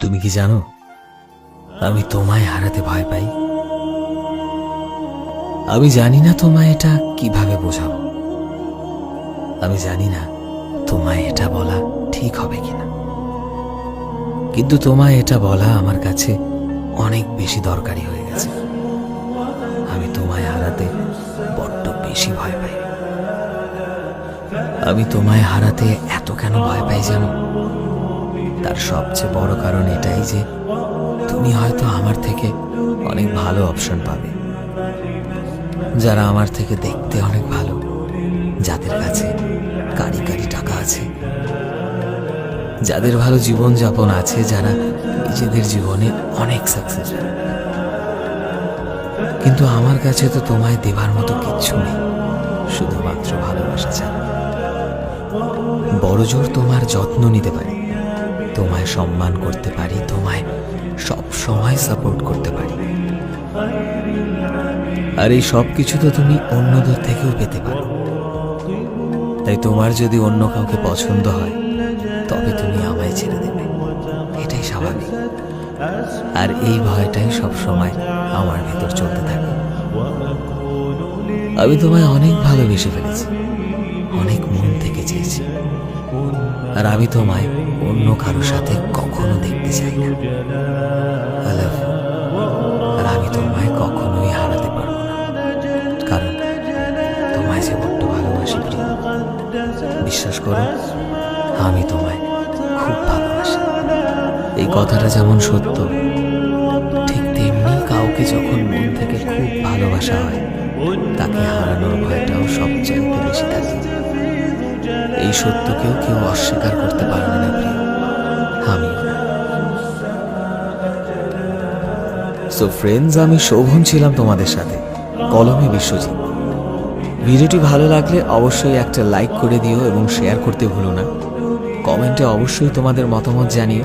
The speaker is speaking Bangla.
তুমি কি জানো? আমি তোমায় হারাতে ভয় পাই। আমি জানি না তোমায় এটা কীভাবে বোঝাবো। আমি জানি না তোমায় এটা বলা ঠিক হবে কিনা। কিন্তু তোমায় এটা বলা আমার কাছে অনেক বেশি দরকারি হয়ে গেছে। আমি তোমায় হারাতে বড্ড বেশি ভয় পাই। আমি তোমায় হারাতে এত কেন ভয় পাই জানো? তার সবচেয়ে বড় কারণ এটাই যে তুমি হয়তো আমার থেকে অনেক ভালো অপশন পাবে। যারা আমার থেকে দেখতে অনেক ভালো, যাদের কাছে কারি কারি টাকা আছে, যাদের ভালো জীবন যাপন আছে, যারা নিজেদের জীবনে অনেক সাকসেসফুল কিন্তু আমার কাছে তো তোমায় দেবার মতো কিচ্ছু নেই, শুধুমাত্র ভালোবাসা ছাড়া। বড় জোর তোমার যত্ন নিতে পারি। তোমায় সম্মান করতে পারি, তোমায় সব সময় সাপোর্ট করতে পারি। আর এই সব কিছু তো তুমি অন্যদের থেকেও পেতে পারো। তাই তোমার যদি অন্য কাউকে পছন্দ হয়, তবে তুমি আমায় ছেড়ে দেবে। এটাই স্বাভাবিক। আর এই ভয়টাই সব সময় আমার ভেতর চলতে থাকে। আমি তোমায় অনেক ভালোবেসে ফেলেছি। অনেক মন থেকে চেয়েছি। আর আমি তোমায় অন্য কারোর সাথে কখনো দেখতে চাই না. আর আমি তোমায় কখনোই হারাতে পারব কারণ তোমায় যে বড্ড ভালোবাসি বিশ্বাস করো, আমি তোমায় খুব ভালোবাসি। এই কথাটা যেমন সত্য, ঠিক তেমনি কাউকে যখন মন থেকে খুব ভালোবাসা হয় তাকে হারানোর ভয়টাও সবচাইতে বেশি থাকে। এই সত্যকেও কেউ অস্বীকার করতে পারবে না প্রিয় না। সো ফ্রেন্ডস আমি শোভন ছিলাম তোমাদের সাথে। কলমে বিশ্বজিৎ। ভিডিওটি ভালো লাগলে অবশ্যই একটা লাইক করে দিও এবং শেয়ার করতে ভুলো না। কমেন্টে অবশ্যই তোমাদের মতামত জানিও।